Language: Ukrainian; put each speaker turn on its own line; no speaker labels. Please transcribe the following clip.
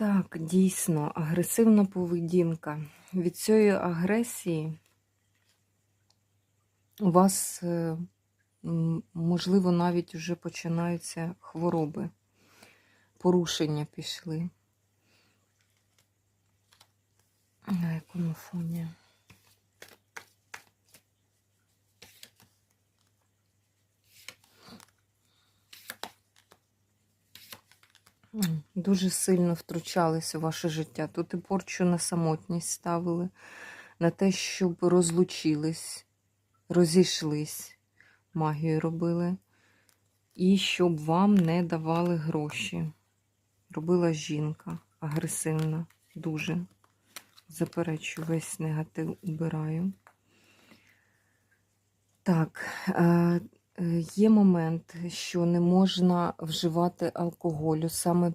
Так, дійсно, агресивна поведінка. Від цієї агресії у вас, е, можливо, навіть вже починаються хвороби, порушення пішли. На Дуже сильно втручались у ваше життя. Тут і порчу на самотність ставили, на те, щоб розлучились, розійшлись, магію робили, і щоб вам не давали гроші. Робила жінка агресивна, дуже. Заперечую, весь негатив убираю. Так, е, є момент, що не можна вживати алкоголю саме